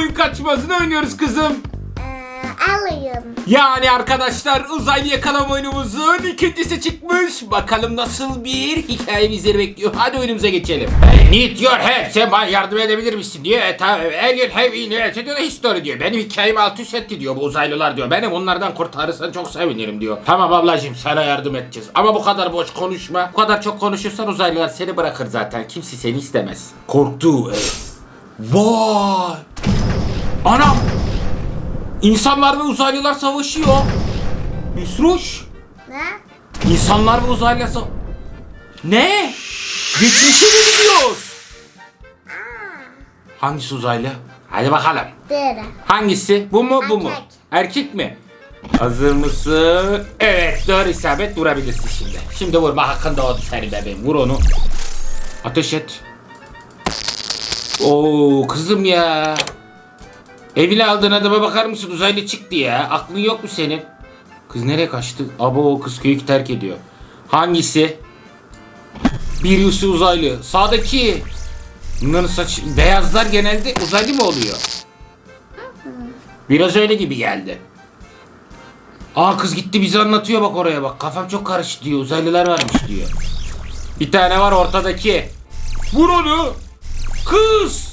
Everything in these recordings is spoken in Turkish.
oyun kaçmasını oynuyoruz kızım. Ee, alayım. Yani arkadaşlar uzaylı yakalama oyunumuzun ikincisi çıkmış. Bakalım nasıl bir hikaye bizleri bekliyor. Hadi oyunumuza geçelim. Need your help. Sen bana yardım edebilir misin diyor. E, tamam. Alien have inherited a history diyor. Benim hikayemi alt üst etti diyor bu uzaylılar diyor. Beni bunlardan kurtarırsan çok sevinirim diyor. Tamam ablacığım sana yardım edeceğiz. Ama bu kadar boş konuşma. Bu kadar çok konuşursan uzaylılar seni bırakır zaten. Kimse seni istemez. Korktu. Evet. Vay. Anam. İnsanlar ve uzaylılar savaşıyor. Yusruş. Ne? İnsanlar ve uzaylılar sa... Ne? Geçmişe mi gidiyoruz? Hangisi uzaylı? Hadi bakalım. Dere. Hangisi? Bu mu bu mu? Erkek. Erkek mi? Hazır mısın? Evet doğru isabet vurabilirsin şimdi. Şimdi vurma hakkın doğdu senin bebeğim. Vur onu. Ateş et. Oo kızım ya. Evine aldığın adama bakar mısın? Uzaylı çıktı ya. Aklın yok mu senin? Kız nereye kaçtı? Abo o kız köyü terk ediyor. Hangisi? Bir yüzlü uzaylı. Sağdaki. Bunların saç... Beyazlar genelde uzaylı mı oluyor? Biraz öyle gibi geldi. Aa kız gitti bize anlatıyor bak oraya bak. Kafam çok karıştı diyor. Uzaylılar varmış diyor. Bir tane var ortadaki. Vur onu. Kız.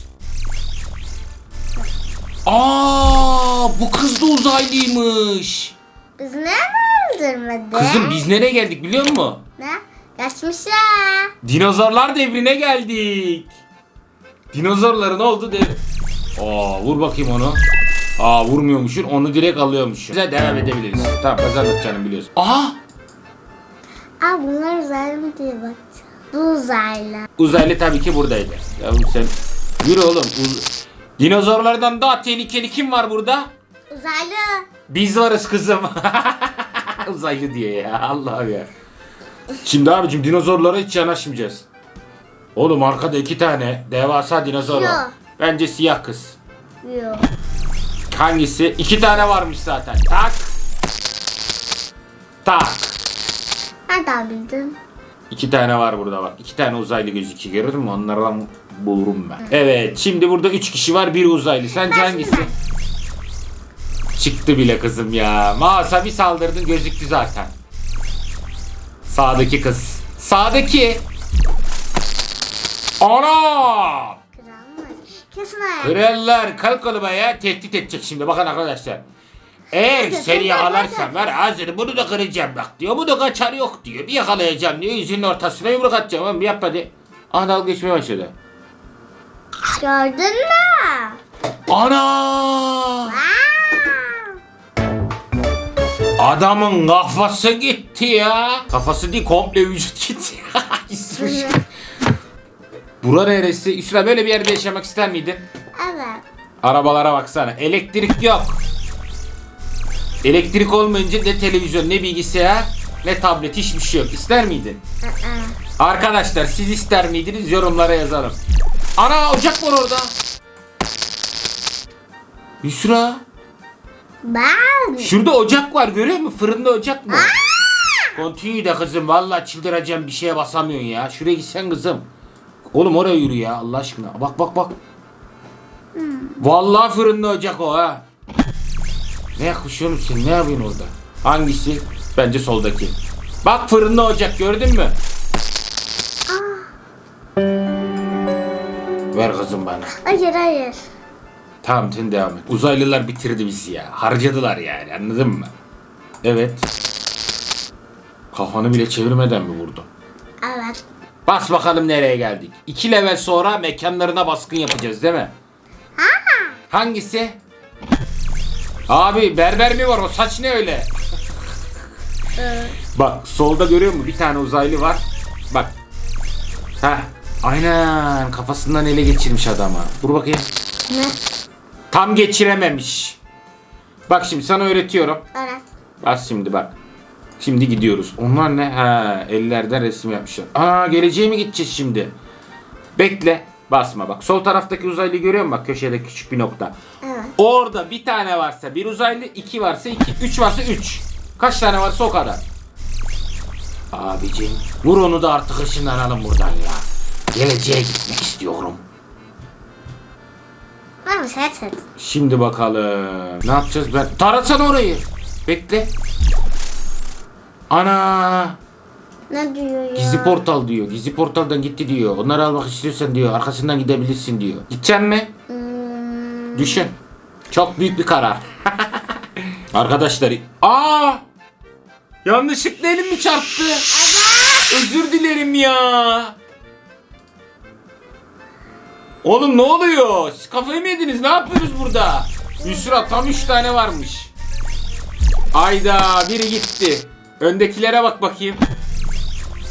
Aa bu kız da uzaylıymış. Biz ne öldürmedi? Kızım biz nereye geldik biliyor musun? Ne? Geçmişe. Dinozorlar devrine geldik. Dinozorların oldu dev. Aa vur bakayım onu. Aa vurmuyormuşsun onu direkt alıyormuşsun. Güzel devam edebiliriz. Tamam kazandık canım biliyorsun. Aa Aa bunlar uzaylı mı diye bakacağım. Bu uzaylı. uzaylı tabii ki buradaydı. Ya sen yürü oğlum. Uz- Dinozorlardan daha tehlikeli kim var burada? Uzaylı. Biz varız kızım. Uzaylı diye ya Allah'ım ya. Şimdi abicim dinozorlara hiç yanaşmayacağız. Oğlum arkada iki tane devasa dinozor var. Yok. Bence siyah kız. Yok. Hangisi? İki tane varmış zaten. Tak. Tak. Nereden bildin? İki tane var burada bak. İki tane uzaylı gözüküyor. Gördün mü? Onlardan bulurum ben. Evet. Şimdi burada üç kişi var. Bir uzaylı. Sence hangisi? Çıktı bile kızım ya. Mağaza bir saldırdın gözüktü zaten. Sağdaki kız. Sağdaki. Ana! Kesin ayak. Krallar kalk oğluma ya tehdit edecek şimdi bakın arkadaşlar. Eğer seni yakalarsam var hazır bunu da kıracağım bak diyor. Bu da kaçar yok diyor. Bir yakalayacağım diyor. Yüzünün ortasına yumruk atacağım. Oğlum bir yap hadi. Aha dalga geçmeye başladı. Gördün mü? Ana! Adamın kafası gitti ya. Kafası değil komple vücut gitti. Bura neresi? Üstüne böyle bir yerde yaşamak ister miydin? evet. Arabalara baksana. Elektrik yok. Elektrik olmayınca ne televizyon ne bilgisayar ne tablet hiçbir şey yok. İster miydin? Arkadaşlar siz ister miydiniz yorumlara yazalım. Ana ocak var orada. Yusra. Ben. Şurada ocak var görüyor musun? Fırında ocak mı? Continue de kızım. Vallahi çıldıracağım bir şeye basamıyorsun ya. Şuraya gitsen kızım. Oğlum oraya yürü ya Allah aşkına. Bak bak bak. Vallahi fırında ocak o ha. Ne sen? Ne yapıyorsun orada? Hangisi? Bence soldaki. Bak fırında ocak gördün mü? Ver kızım bana. Hayır hayır. Tamam sen devam et. Uzaylılar bitirdi bizi ya. Harcadılar yani anladın mı? Evet. Kafanı bile çevirmeden mi vurdu? Evet. Bas bakalım nereye geldik. İki level sonra mekanlarına baskın yapacağız değil mi? Ha. Hangisi? Abi berber mi var o saç ne öyle? Ee, Bak solda görüyor musun? Bir tane uzaylı var. Bak. Heh. Aynen kafasından ele geçirmiş adama. Dur bakayım. ne? Tam geçirememiş. Bak şimdi sana öğretiyorum. Evet. Bak şimdi bak. Şimdi gidiyoruz. Onlar ne? Ha, ellerden resim yapmışlar. Aa geleceğe mi gideceğiz şimdi? Bekle. Basma bak. Sol taraftaki uzaylıyı görüyor musun? Bak köşede küçük bir nokta. Evet. Orada bir tane varsa bir uzaylı, iki varsa iki, üç varsa üç. Kaç tane varsa o kadar. Abicim vur onu da artık ışınlanalım buradan ya. Geleceğe gitmek istiyorum. Bir şey seçtim. Şimdi bakalım. Ne yapacağız ben? Taratsana orayı. Bekle. Ana. Ne diyor ya? Gizli portal diyor. Gizli portaldan gitti diyor. Onları almak istiyorsan diyor. Arkasından gidebilirsin diyor. Gideceksin mi? Hmm, Düşün. Çok büyük bir karar. Arkadaşlar. Aa! Yanlışlıkla elim mi çarptı? Özür dilerim ya. Oğlum ne oluyor? Siz kafayı mı yediniz? Ne yapıyoruz burada? Yusra tam 3 tane varmış. Ayda biri gitti. Öndekilere bak bakayım.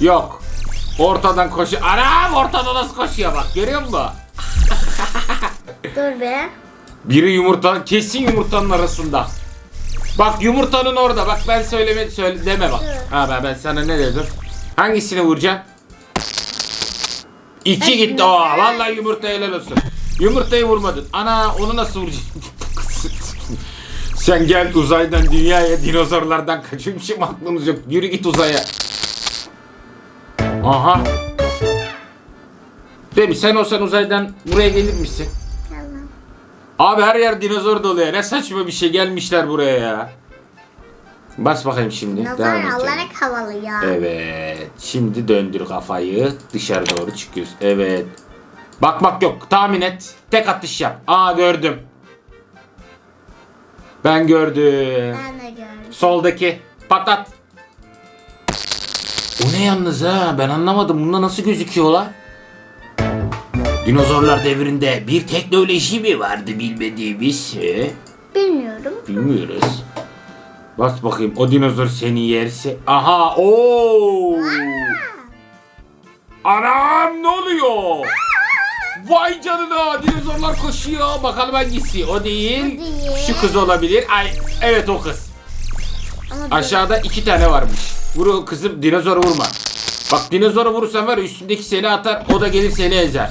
Yok. Ortadan koşuyor. Anam ortada nasıl koşuyor bak görüyor musun? dur be. Biri yumurta, kesin yumurtanın arasında. Bak yumurtanın orada. Bak ben söyleme söyle deme bak. Ha ben, ben sana ne dedim? Hangisini vuracaksın? İki gitti. Oo, vallahi yumurta helal olsun. Yumurtayı vurmadın. Ana onu nasıl vuracaksın? Sen gel uzaydan dünyaya dinozorlardan kaçıyormuşum aklımız yok. Yürü git uzaya. Aha. Değil mi? Sen olsan uzaydan buraya gelir misin? Tamam. Abi her yer dinozor dolu ya. Ne saçma bir şey gelmişler buraya ya. Bas bakayım şimdi. Nazar Devam edeceğim. olarak havalı ya. Evet. Şimdi döndür kafayı. Dışarı doğru çıkıyoruz. Evet. Bakmak yok. Tahmin et. Tek atış yap. Aa gördüm. Ben gördüm. Ben de gördüm. Soldaki. Patlat. O ne yalnız ha? Ben anlamadım. Bunda nasıl gözüküyor la? Dinozorlar devrinde bir teknoloji mi vardı bilmediğimiz? He? Bilmiyorum. Bilmiyoruz. Bas bakayım o dinozor seni yerse. Aha ooo. Anam ne oluyor? Vay canına dinozorlar koşuyor. Bakalım hangisi? O değil. O değil. Şu kız olabilir. Ay evet o kız. Ama Aşağıda iki tane varmış. Vur kızım dinozoru vurma. Bak dinozoru vurursan var üstündeki seni atar o da gelir seni ezer.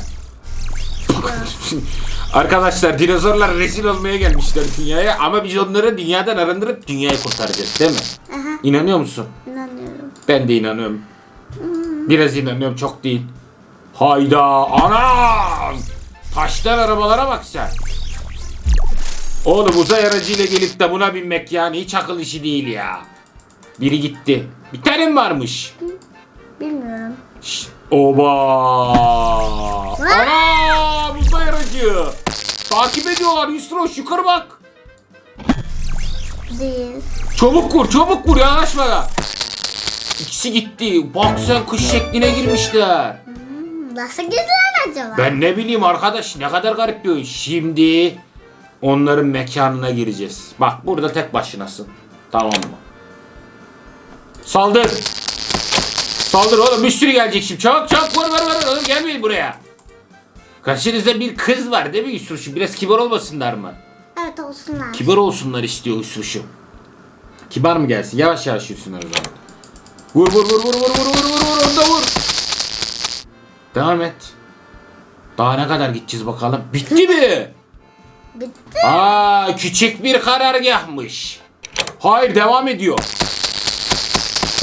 Arkadaşlar dinozorlar rezil olmaya gelmişler dünyaya ama biz onları dünyadan arındırıp dünyayı kurtaracağız değil mi? Aha, İnanıyor musun? inanıyorum. Ben de inanıyorum. Biraz inanıyorum çok değil. Hayda anam! Taştan arabalara bak sen. Oğlum uzay aracıyla gelip de buna binmek yani hiç akıl işi değil ya. Biri gitti. Bir tane mi varmış? Bilmiyorum. Şşt, Oba! Ana! Uzay aracı! Takip ediyorlar Yusroş yukarı bak. Değil. Çabuk kur çabuk kur yanaşma da. İkisi gitti. Bak sen kış şekline girmişler. Hmm, Nasıl gizler acaba? Ben ne bileyim arkadaş ne kadar garip bir oyun. Şimdi onların mekanına gireceğiz. Bak burada tek başınasın. Tamam mı? Saldır. Saldır oğlum bir sürü gelecek şimdi. Çabuk çabuk vur vur vur. Oğlum gelmeyin buraya. Karşınızda bir kız var değil mi Yusruş'um? Biraz kibar olmasınlar mı? Evet olsunlar. Kibar olsunlar istiyor Yusruş'um. Kibar mı gelsin? Yavaş yavaş yürüsünler o zaman. Vur vur vur vur vur vur vur vur vur onu da vur. Devam et. Daha ne kadar gideceğiz bakalım. Bitti mi? Bitti. Aa küçük bir karargahmış. Hayır devam ediyor.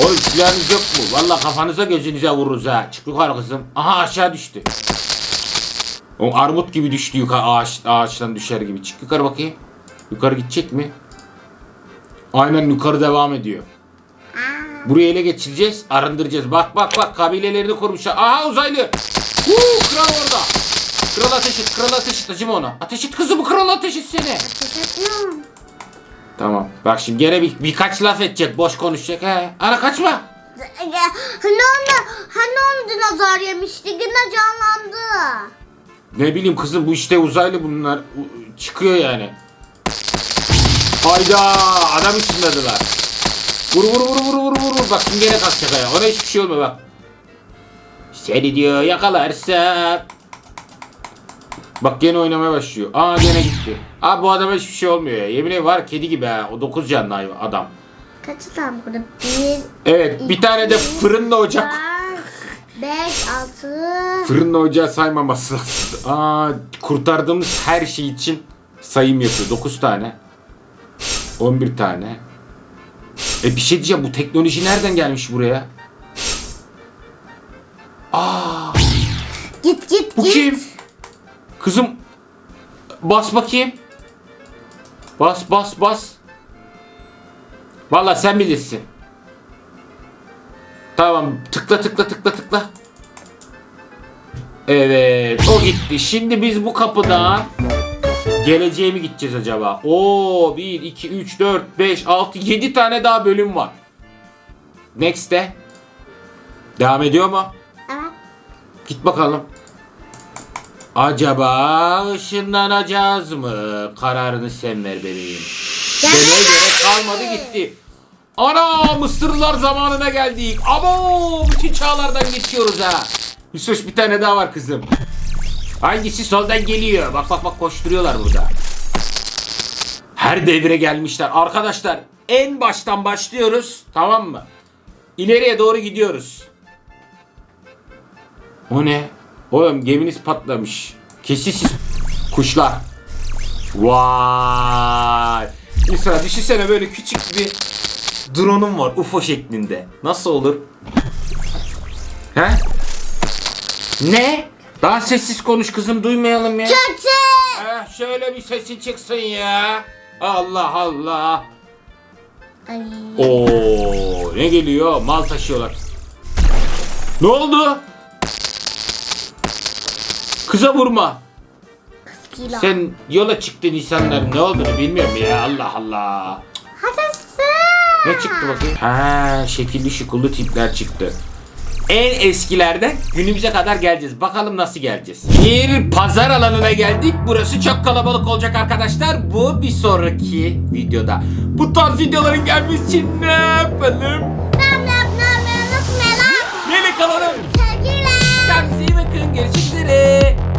Oğlum silahınız yok mu? Valla kafanıza gözünüze vururuz ha. Çık yukarı kızım. Aha aşağı düştü. O armut gibi düştü yukarı ağaç, ağaçtan düşer gibi. Çık yukarı bakayım. Yukarı gidecek mi? Aynen yukarı devam ediyor. Burayı ele geçireceğiz, arındıracağız. Bak bak bak kabilelerini kurmuşlar. Aha uzaylı. Huu, kral orada. Kral ateş et, kral ateş et. Acıma ona. Ateş et kızı bu kral ateş et seni. teşekkür ederim. Tamam. Bak şimdi gene bir, birkaç laf edecek, boş konuşacak. He. Ana kaçma. Ya, Hani onu, hani onu dinozor yemişti yine canlandı. Ne bileyim kızım bu işte uzaylı bunlar. Çıkıyor yani. Hayda adam içindedirler. Vur vur vur vur vur vur vur. Bak şimdi gene kalkacak ayağa. Ona hiçbir şey olmuyor bak. Seni diyor yakalarsam. Bak gene oynamaya başlıyor. Aa gene gitti. Abi bu adama hiçbir şey olmuyor ya. Yemin ederim var kedi gibi ha. O 9 canlı adam. Kaç tane burada? Bir, Evet bir tane de fırınla ocak. Dört, beş, altı. Fırınla ocağı saymaması lazım. Aa, kurtardığımız her şey için sayım yapıyor. 9 tane. 11 tane. E bir şey diyeceğim bu teknoloji nereden gelmiş buraya? Aa, Git git bu git. kim? Kızım Bas bakayım. Bas bas bas. Valla sen bilirsin. Tamam tıkla tıkla tıkla tıkla. Evet o gitti. Şimdi biz bu kapıdan geleceğe mi gideceğiz acaba? Oo 1, 2, 3, 4, 5, 6, 7 tane daha bölüm var. Next'te. Devam ediyor mu? Evet. Git bakalım. Acaba ışınlanacağız mı? Kararını sen ver bebeğim. Demeye gerek kalmadı gitti. Ana Mısırlılar zamanına geldik. Abo bütün çağlardan geçiyoruz ha. Yusuf bir tane daha var kızım. Hangisi soldan geliyor? Bak bak bak koşturuyorlar burada. Her devre gelmişler. Arkadaşlar en baştan başlıyoruz. Tamam mı? İleriye doğru gidiyoruz. O ne? Oğlum geminiz patlamış. Kesisiz kuşlar. Vay. Mesela düşünsene böyle küçük bir drone'um var UFO şeklinde. Nasıl olur? He? Ne? Daha sessiz konuş kızım duymayalım ya. Kötü. Eh, şöyle bir sesin çıksın ya. Allah Allah. Ay. Oo ne geliyor? Mal taşıyorlar. Ne oldu? Kıza vurma. Kilo. Sen yola çıktın insanların ne olduğunu bilmiyorum ya Allah Allah. Ne çıktı bakayım? Ha şekilli şukullu tipler çıktı. En eskilerden günümüze kadar geleceğiz. Bakalım nasıl geleceğiz. Bir pazar alanına geldik. Burası çok kalabalık olacak arkadaşlar. Bu bir sonraki videoda. Bu tarz videoların gelmesi için ne yapalım? Unutmayalım. Yeni kalalım. Sevgiler. Kendinize iyi bakın. Görüşmek üzere.